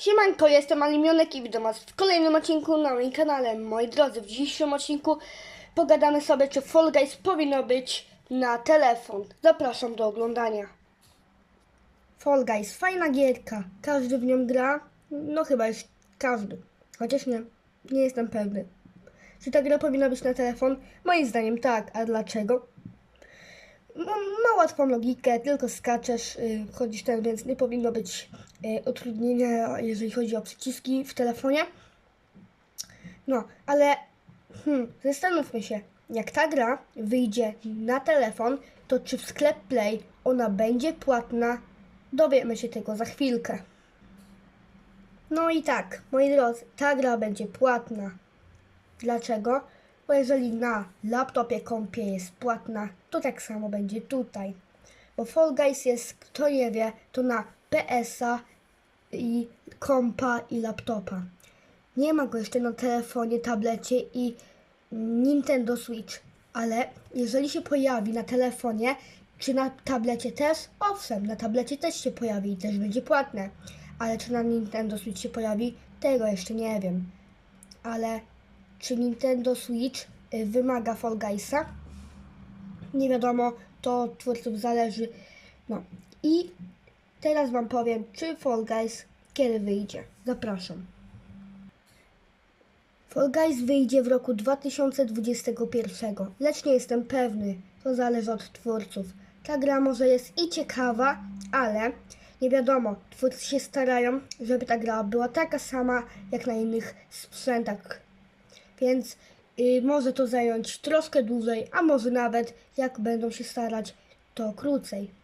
Siemanko, jestem Alimionek i witam was w kolejnym odcinku na moim kanale. Moi drodzy, w dzisiejszym odcinku pogadamy sobie, czy Fall Guys powinno być na telefon. Zapraszam do oglądania. Fall Guys, fajna gierka. Każdy w nią gra? No chyba już każdy. Chociaż nie, nie jestem pewny. Czy ta gra powinna być na telefon? Moim zdaniem tak. A dlaczego? Ma, ma łatwą logikę, tylko skaczesz, y, chodzisz ten, więc nie powinno być utrudnienia, jeżeli chodzi o przyciski w telefonie. No, ale hmm, zastanówmy się, jak ta gra wyjdzie na telefon, to czy w sklep Play ona będzie płatna? Dowiemy się tego za chwilkę. No i tak, moi drodzy, ta gra będzie płatna. Dlaczego? Bo jeżeli na laptopie kompie jest płatna, to tak samo będzie tutaj. Bo Fall Guys jest, kto nie wie, to na PS-a i kompa i laptopa. Nie ma go jeszcze na telefonie, tablecie i Nintendo Switch. Ale jeżeli się pojawi na telefonie, czy na tablecie też? Owszem, na tablecie też się pojawi i też będzie płatne. Ale czy na Nintendo Switch się pojawi? Tego jeszcze nie wiem. Ale czy Nintendo Switch y, wymaga Fall Guysa? Nie wiadomo, to od twórców zależy. No i teraz Wam powiem, czy Fall Guys kiedy wyjdzie. Zapraszam. Fall Guys wyjdzie w roku 2021, lecz nie jestem pewny. To zależy od twórców. Ta gra może jest i ciekawa, ale nie wiadomo. Twórcy się starają, żeby ta gra była taka sama jak na innych sprzętach. Więc y, może to zająć troszkę dłużej, a może nawet jak będą się starać, to krócej.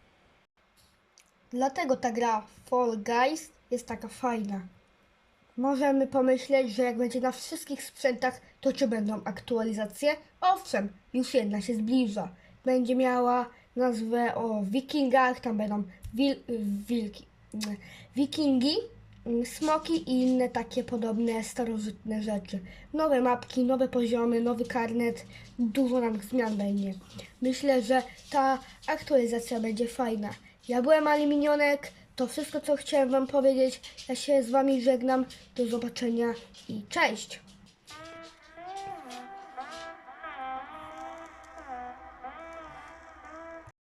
Dlatego ta gra Fall Guys jest taka fajna. Możemy pomyśleć, że jak będzie na wszystkich sprzętach, to czy będą aktualizacje? Owszem, już jedna się zbliża. Będzie miała nazwę o wikingach, tam będą wil, wilki, mm, wikingi, mm, smoki i inne takie podobne starożytne rzeczy. Nowe mapki, nowe poziomy, nowy karnet, dużo nam zmian będzie. Myślę, że ta aktualizacja będzie fajna. Ja byłem Ali Minionek, to wszystko co chciałem wam powiedzieć. Ja się z wami żegnam, do zobaczenia i cześć!